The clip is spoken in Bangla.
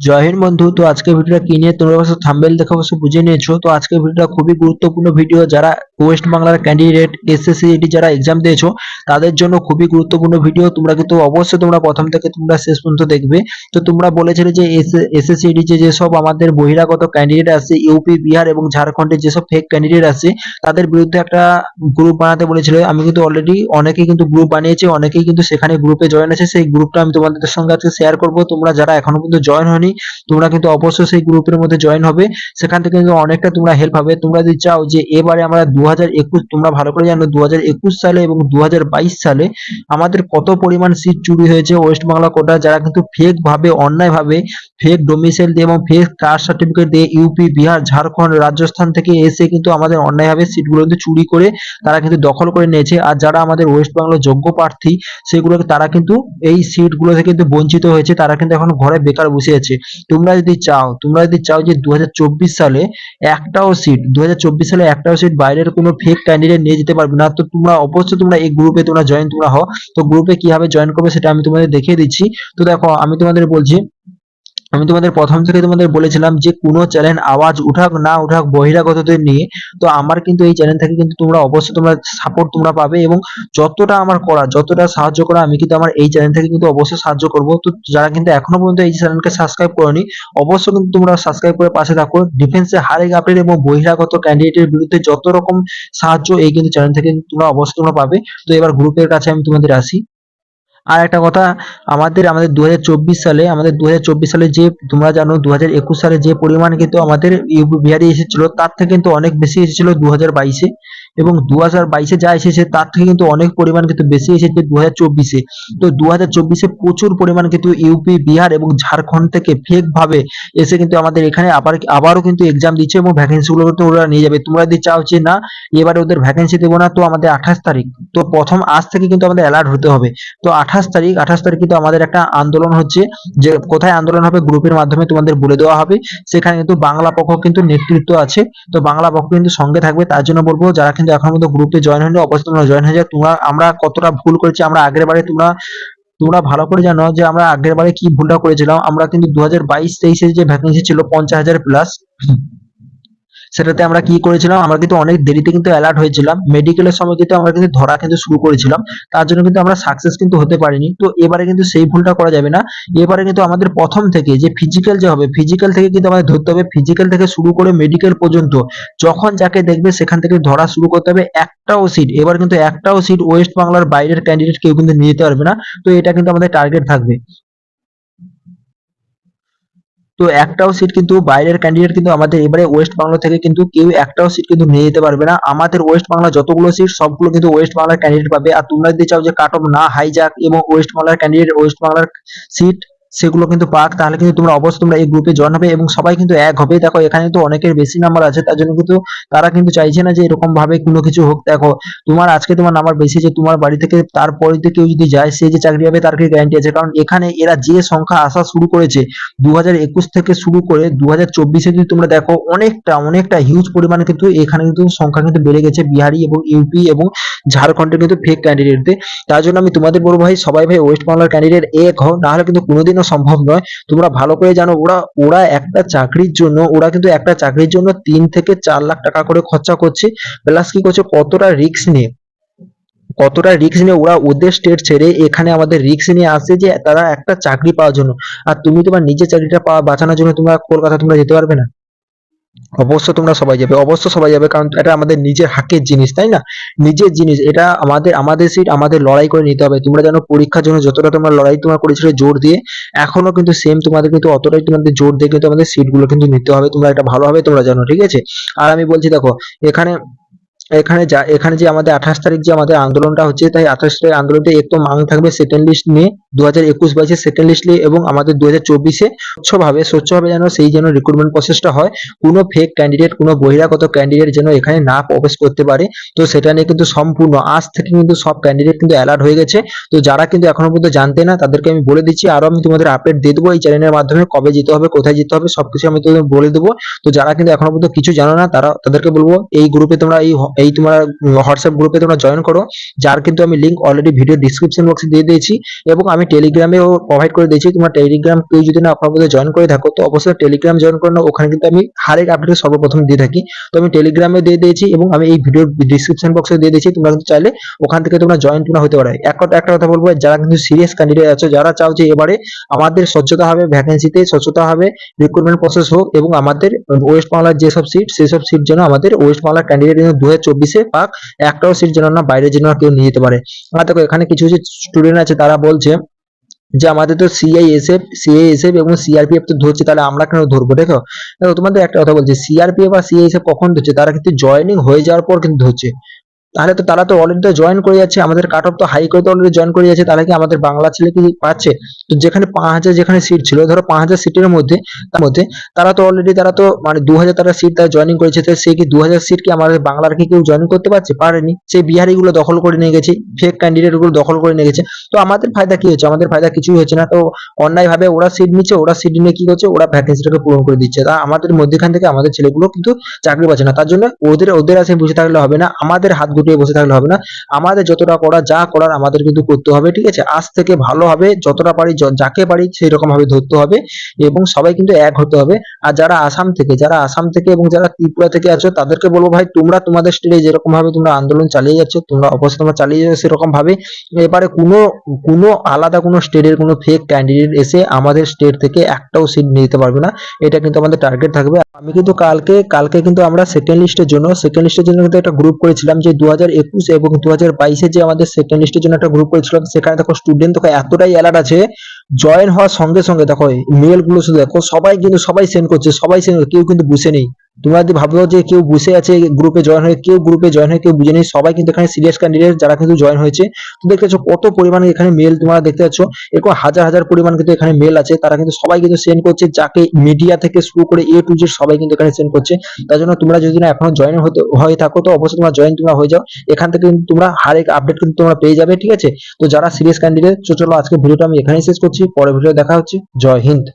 জয় হিন্দ বন্ধু, তো আজকে ভিডিওটা কি নিয়ে তোমরা অবশ্য থাম্বেল দেখে অবশ্য বুঝে নিয়েছো। তো আজকে ভিডিওটা খুবই গুরুত্বপূর্ণ ভিডিও যারা ওয়েস্ট বাংলার ক্যান্ডিডেট এসএসসি এটি যারা এক্সাম দিয়েছ, তাদের জন্য খুবই গুরুত্বপূর্ণ ভিডিও তোমরা কিন্তু অবশ্যই তোমরা প্রথম থেকে তোমরা শেষ পর্যন্ত দেখবে। তো তোমরা বলেছিলে যে এসএসসি এটি যেসব আমাদের বহিরাগত ক্যান্ডিডেট আছে ইউপি বিহার এবং ঝাড়খণ্ডের যেসব ফেক ক্যান্ডিডেট আছে, তাদের বিরুদ্ধে একটা গ্রুপ বানাতে বলেছিল। আমি কিন্তু অলরেডি অনেকেই কিন্তু গ্রুপ বানিয়েছি, অনেকেই কিন্তু সেখানে গ্রুপে জয়েন আছে। সেই গ্রুপটা আমি তোমাদের সঙ্গে আজকে শেয়ার করব। তোমরা যারা এখনও পর্যন্ত জয়েন হয়নি, তোমরা কিন্তু অবশ্যই সেই গ্রুপের মধ্যে জয়েন হবে। সেখান থেকে কিন্তু অনেকটা তোমরা হেল্প হবে তোমরা যদি চাও যে এবারে আমরা দু তোমরা ভালো করে জানো দু হাজার একুশ সালে এবং দু হাজার বাইশ সালে আমাদের কত পরিমাণ সিট চুরি হয়েছে ওয়েস্ট বাংলা কোটা যারা কিন্তু ফেক ভাবে, অন্যায় ভাবে ফেক ডোমিসাইল দিয়ে এবং ফেক কাস্ট সার্টিফিকেট দিয়ে ইউপি বিহার, ঝাড়খণ্ড, রাজস্থান থেকে এসে কিন্তু আমাদের অন্যায়ভাবে সিটগুলো কিন্তু চুরি করে তারা কিন্তু দখল করে নিয়েছে। আর যারা আমাদের ওয়েস্ট বাংলার যোগ্য প্রার্থী, সেগুলোকে তারা কিন্তু এই সিটগুলো থেকে কিন্তু বঞ্চিত হয়েছে, তারা কিন্তু এখন ঘরে বেকার বসে আছে। তোমরা যদি চাও, তোমরা যদি চাও যে দু হাজার চব্বিশ সালে একটাও সিট দু হাজার চব্বিশ সালে একটাও সিট বাইরের কোনো ফেক ক্যান্ডিডেট নিয়ে যেতে পারবে না। তো তোমরা অবশ্যই তোমরা এই গ্রুপে তোমরা জয়েন তোমরা হও। তো গ্রুপে কীভাবে জয়েন করবে সেটা আমি তোমাদের দেখিয়ে দিচ্ছি। তো দেখো, আমি তোমাদের বলছি আমি তোমাদের প্রথম থেকে তোমাদের বলেছিলাম যে কোনো চ্যানেল আওয়াজ উঠাক, না উঠাক বহিরাগতদের নিয়ে, তো আমার কিন্তু এই চ্যানেল থেকে কিন্তু তোমরা অবশ্যই তোমরা সাপোর্ট তোমরা পাবে এবং যতটা আমার করা, যতটা সাহায্য করা আমি কিন্তু আমার এই চ্যানেল থেকে কিন্তু অবশ্যই সাহায্য করব। তো যারা কিন্তু এখনও পর্যন্ত এই চ্যানেলকে সাবস্ক্রাইব করনি, অবশ্যই কিন্তু তোমরা সাবস্ক্রাইব করে পাশে থাকো। ডিফেন্সে হারে আপডেট এবং বহিরাগত ক্যান্ডিডেটের বিরুদ্ধে যত রকম সাহায্য এই কিন্তু চ্যানেল থেকে তোমরা অবশ্যই তোমরা পাবে। তো এবার গ্রুপের কাছে আমি তোমাদের আসি। আর একটা কথা, আমাদের আমাদের দু হাজার চব্বিশ সালে, আমাদের দু হাজার চব্বিশ সালে যে, তোমরা জানো দু হাজার একুশ সালে যে পরিমাণ কিন্তু আমাদের বিহারি এসেছিল, তার থেকে কিন্তু অনেক বেশি এসেছিল দু হাজার বাইশে। এবং দু হাজার বাইশে যা এসেছে, তার থেকে কিন্তু অনেক পরিমাণ কিন্তু বেশি এসেছে দু হাজার চব্বিশে। তো দু হাজার চব্বিশে প্রচুর পরিমাণ কিন্তু ইউপি, বিহার এবং ঝাড়খণ্ড থেকে ফেক ভাবে এসে কিন্তু আমাদের এখানে আবার, আবারও কিন্তু এক্সাম দিচ্ছে এবং ভ্যাকেন্সি গুলো কিন্তু ওরা নিয়ে যাবে। তোমরা যদি চাও যে না, এবারে ওদের ভ্যাকেন্সি দেবো না, তো আমাদের আঠাশ তারিখ, তো প্রথম আজ থেকে কিন্তু আমাদের অ্যালার্ট হতে হবে। তো আঠাশ তারিখ আঠাশ তারিখ কিন্তু আমাদের একটা আন্দোলন হচ্ছে যে কোথায় আন্দোলন হবে গ্রুপের মাধ্যমে তোমাদের বলে দেওয়া হবে। সেখানে কিন্তু বাংলা পক্ষ কিন্তু নেতৃত্ব আছে। তো বাংলা পক্ষ কিন্তু সঙ্গে থাকবে, তার জন্য বলব যারা কিন্তু এখন পর্যন্ত গ্রুপে জয়েন হয়নি। অবশ্যই তোমরা জয়েন হয়ে যাও। তোমরা, আমরা কতটা ভুল করেছি, আমরা আগের বারে তোমরা তোমরা ভালো করে জানো যে আমরা আগের বারে কি ভুলটা করেছিলাম। আমরা কিন্তু দু হাজার বাইশ তেইশে যে ভ্যাকেন্সি ছিল, পঞ্চাশ হাজার প্লাস সেটাতে আমরা কি করেছিলাম, আমরা কিন্তু অনেক দেরিতে কিন্তু অ্যালার্ট হয়েছিলাম। মেডিকেলের সময় কিন্তু আমরা কিন্তু ধরা কিন্তু শুরু করেছিলাম। তার জন্য কিন্তু আমরা সাকসেস কিন্তু হতে পারিনি। তো এবারে কিন্তু সেই ভুলটা করা যাবে না। এবারে কিন্তু আমাদের প্রথম থেকে যে ফিজিক্যাল যে হবে ফিজিক্যাল থেকে কিন্তু আমাদের ধরতে হবে। ফিজিক্যাল থেকে শুরু করে মেডিকেল পর্যন্ত যখন যাকে দেখবে সেখান থেকে ধরা শুরু করতে হবে একটাও সিট এবার কিন্তু একটাও সিট ওয়েস্ট বাংলার বাইরের ক্যান্ডিডেট কেউ কিন্তু নিয়ে যেতে পারবে না। তো এটা কিন্তু আমাদের টার্গেট থাকবে। তো একটাও সিট কিন্তু বাইরের ক্যান্ডিডেট কিন্তু আমাদের এবারে ওয়েস্ট বাংলা থেকে কিন্তু কেউ একটাও সিট কিন্তু নিয়ে যেতে পারবে না। আমাদের ওয়েস্ট বাংলা যতগুলো সিট সবগুলো কিন্তু ওয়েস্ট বাংলার ক্যান্ডিডেট পাবে। আর তোমরা যদি চাও যে কাট অফ না হাই যাক এবং ওয়েস্ট বাংলার ক্যান্ডিডেট ওয়েস্ট বাংলার সিট সেগুলো কিন্তু পাক, তাহলে কিন্তু তোমরা অবশ্যই তোমরা এই গ্রুপে জয়েন হবে এবং সবাই কিন্তু এক হবে। দেখো, এখানে তো অনেকের বেশি নাম্বার আছে, তার জন্য কিন্তু তারা কিন্তু চাইছে না যে এরকম ভাবে কোনো কিছু হোক। দেখো, তোমার আজকে তোমার নাম্বার বেশি যে তোমার বাড়ি থেকে তারপরে কেউ যদি যায়, সে যে চাকরি হবে তার কি গ্যারান্টি আছে? কারণ এখানে এরা যে সংখ্যা আসা শুরু করেছে দু হাজার একুশ থেকে শুরু করে দু হাজার যদি তোমরা দেখো, অনেকটা অনেকটা হিউজ পরিমাণে কিন্তু এখানে কিন্তু সংখ্যা কিন্তু বেড়ে গেছে। বিহারি এবং ইউপি এবং ঝাড়খণ্ডের কিন্তু ফেক ক্যান্ডিডেটদের তার জন্য আমি তোমাদের বলব ভাই, সবাই ভাই ওয়েস্ট বাংলার ক্যান্ডিডেট এক হও না হলে কিন্তু কোনোদিনও সম্ভব নয়। তোমরা ভালো করে জানো, ওরা ওরা একটা চাকরির জন্য, ওরা কিন্তু একটা চাকরির জন্য তিন থেকে চার লাখ টাকা করে খরচা করছে। প্লাস কি করছে, কতটা রিস্ক নিয়ে, কতটা রিস্ক নিয়ে ওরা ওদের স্টেট ছেড়ে এখানে আমাদের রিস্ক নিয়ে আসে যে তারা একটা চাকরি পাওয়ার জন্য। আর তুমি তোমার নিজের চাকরিটা পাওয়া বাঁচানোর জন্য তোমরা কলকাতা তোমরা যেতে পারবে না। অবশ্য তোমরা সবাই যাবে, অবশ্য সবাই যাবে কারণ এটা আমাদের নিজের হাকের জিনিস, তাই না? নিজের জিনিস, এটা আমাদের আমাদের সিট আমাদের লড়াই করে নিতে হবে। তোমরা যেন পরীক্ষার জন্য যতটা তোমরা লড়াই তোমরা করেছিলে জোর দিয়ে, এখনও কিন্তু সেম তোমাদের কিন্তু অতটাই তোমাদের জোর দিয়ে কিন্তু আমাদের সিটগুলো কিন্তু নিতে হবে। তোমরা এটা ভালোভাবে তোমরা জানো, ঠিক আছে? আর আমি বলছি দেখো, এখানে এখানে যা, এখানে যে আমাদের আঠাশ তারিখ যে আমাদের আন্দোলনটা হচ্ছে, তাই আঠাশ তারিখ আন্দোলনটা একদম মাং থাকবে সেকেন্ড লিস্ট নিয়ে দু হাজার একুশ বাইশে সেকেন্ড লিস্ট নিয়ে এবং আমাদের দু হাজার চব্বিশে স্বচ্ছভাবে স্বচ্ছভাবে যেন সেই যেন রিক্রুটমেন্ট প্রসেসটা হয়। কোনো ফেক ক্যান্ডিডেট কোনো বহিরাগত ক্যান্ডিডেট যেন এখানে না প্রবেশ করতে পারে। তো সেটা নিয়ে কিন্তু সম্পূর্ণ, আজ থেকে কিন্তু সব ক্যান্ডিডেট কিন্তু অ্যালার্ট হয়ে গেছে। তো যারা কিন্তু এখনও পর্যন্ত জানতে না, তাদেরকে আমি বলে দিচ্ছি, আরও আমি তোমাদের আপডেট দিয়ে দেবো এই চ্যানেলের মাধ্যমে, কবে যেতে হবে, কোথায় যেতে হবে, সবকিছু আমি তোমাদের বলে দেবো। তো যারা কিন্তু এখনও পর্যন্ত কিছু জানো না, তারা, তাদেরকে বলব, এই গ্রুপে তোমরা এই এই তোমার হোয়াটসঅ্যাপ গ্রুপে তোমরা জয়েন করো, যার কিন্তু আমি লিঙ্ক অলরেডি ভিডিও ডিসক্রিপশন বক্সে দিয়ে দিয়েছি এবং আমি টেলিগ্রামেও প্রোভাইড করে দিয়েছি। তোমরা টেলিগ্রাম কেউ যদি না আপনার মধ্যে জয়েন করে থাকো, তো অবশ্যই টেলিগ্রাম জয়েন করে নাও। ওখানে কিন্তু আমি হারেক আপডেট সর্বপ্রথম দিয়ে থাকি। তো আমি টেলিগ্রামে দিয়ে দিয়েছি এবং আমি এই ভিডিওর ডিসক্রিপশন বক্সে দিয়ে দিয়েছি। তোমরা কিন্তু চাইলে ওখান থেকে তোমরা জয়েন তোমরা হতে পারে। এক একটা কথা বলব, যারা কিন্তু সিরিয়াস ক্যান্ডিডেট আছো, যারা চাও যে এবারে আমাদের স্বচ্ছতা হবে ভ্যাকেন্সিতে স্বচ্ছতা হবে রিক্রুটমেন্ট প্রসেস হোক এবং আমাদের ওয়েস্ট বাংলার যেসব সিট সেসব সিট যেন আমাদের ওয়েস্ট বাংলার ক্যান্ডিডেট দু হাজার চব্বিশে পাক, একটাও সিট যেন না বাইরে যেন কেউ নিয়ে যেতে পারে। আর দেখো, এখানে কিছু কিছু স্টুডেন্ট আছে, তারা বলছে যে, আমাদের তো সিআইএসএফ সিআইএসএফ এবং সিআরপিএফ তো ধরছে, তাহলে আমরা কেন ধরবো? দেখো দেখো, তোমাদের একটা কথা বলছি সিআরপিএফ আর সিআইএসএফ কখন ধরছে? তারা কিন্তু জয়নিং হয়ে যাওয়ার পর কিন্তু ধরছে। তাহলে তো তারা তো অলরেডি জয়েন করে যাচ্ছে আমাদের কাট অফ তো হাই করে তো অলরেডি জয়েন করে যাচ্ছে তাহলে কি আমাদের বাংলা ছেলে কি পাচ্ছে? তো যেখানে পাঁচ হাজার যেখানে সিট ছিল, ধরো পাঁচ হাজার সিটের মধ্যে, তার মধ্যে তারা তো অলরেডি তারা তো মানে দু হাজার তারা সিট তারা জয়েনিং করেছে, তো সে কি দু হাজার সিট কি আমাদের বাংলার কি কেউ জয়েন করতে পারছে? পারেনি। সেই বিহারি গুলো দখল করে নিয়ে গেছে ফেক ক্যান্ডিডেটগুলো দখল করে নিয়ে গেছে। তো আমাদের ফায়দা কি হচ্ছে? আমাদের ফায়দা কিছুই হচ্ছে না। তো অন্যায় ভাবে ওরা সিট নিচ্ছে, ওরা সিট নিয়ে কি করছে? ওরা ভ্যাকেন্সিটাকে পূরণ করে দিচ্ছে। তা আমাদের মধ্যেখান থেকে আমাদের ছেলেগুলো কিন্তু চাকরি পাচ্ছে না। তার জন্য ওদের ওদের আছে বুঝে থাকলে হবে না। আমাদের হাত গুটিয়ে বসে থাকলে হবে না। আমাদের যতটা করা যা করার আমাদের কিন্তু করতে হবে, ঠিক আছে? আজ থেকে ভালোভাবে যতটা পারি যাকে পারি সেই রকম ভাবে ধরতে হবে এবং সবাই কিন্তু এক হতে হবে। আর যারা আসাম থেকে, যারা আসাম থেকে এবং যারা ত্রিপুরা থেকে আছো, তাদেরকে বলব ভাই, তোমরা তোমাদের স্টেটে যেরকম ভাবে তোমরা আন্দোলন চালিয়ে যাচ্ছ, তোমরা অবশ্যই তোমরা চালিয়ে যাবে সেরকম ভাবে এবারে কোনো কোনো আলাদা কোনো স্টেটের কোনো ফেক ক্যান্ডিডেট এসে আমাদের স্টেট থেকে একটাও সিট নিতে পারবে না। এটা কিন্তু আমাদের টার্গেট থাকবে। আমি কিন্তু কালকে কালকে কিন্তু আমরা সেকেন্ড লিস্টের জন্য সেকেন্ড লিস্টের জন্য কিন্তু একটা গ্রুপ করেছিলাম যে দু হাজার একুশ এবং দু হাজার বাইশে যে আমাদের সেকেন্ড লিস্টের জন্য একটা গ্রুপ করেছিলাম, সেখানে দেখো স্টুডেন্ট তো এতটাই অ্যালার্ট আছে জয়েন হওয়ার সঙ্গে সঙ্গে দেখো মেলগুলো শুধু দেখো, সবাই কিন্তু সবাই সেন্ড করছে, সবাই সেন্ড কেউ কিন্তু বসে নেই। তোমরা যদি ভাবো যে কেউ বসে আছে গ্রুপে জয়েন হয়ে, কেউ গ্রুপে জয়েন হয়ে, কেউ বুঝে নেই, সবাই কিন্তু এখানে সিরিয়াস ক্যান্ডিডেট যারা কিন্তু জয়েন হয়েছে, তো দেখতে পাচ্ছ কত পরিমাণে এখানে মেল তোমরা দেখতে পাচ্ছ। এরকম হাজার হাজার পরিমাণ কিন্তু এখানে মেল আছে, তারা কিন্তু সবাই কিন্তু সেন্ড করছে, যাকে মিডিয়া থেকে শুরু করে এ টু জেড সবাই কিন্তু এখানে সেন্ড করছে। তার জন্য তোমরা যদি না এখনও জয়েন হতে, হয়ে থাকো, তো অবশ্যই তোমরা জয়েন তোমরা হয়ে যাও। এখান থেকে কিন্তু তোমরা হারেক আপডেট কিন্তু তোমরা পেয়ে যাবে, ঠিক আছে? তো যারা সিরিয়াস ক্যান্ডিডেট চলো আজকে ভিডিওটা আমি এখানেই শেষ করছি। পরের ভিডিও দেখা হচ্ছে। জয় হিন্দ।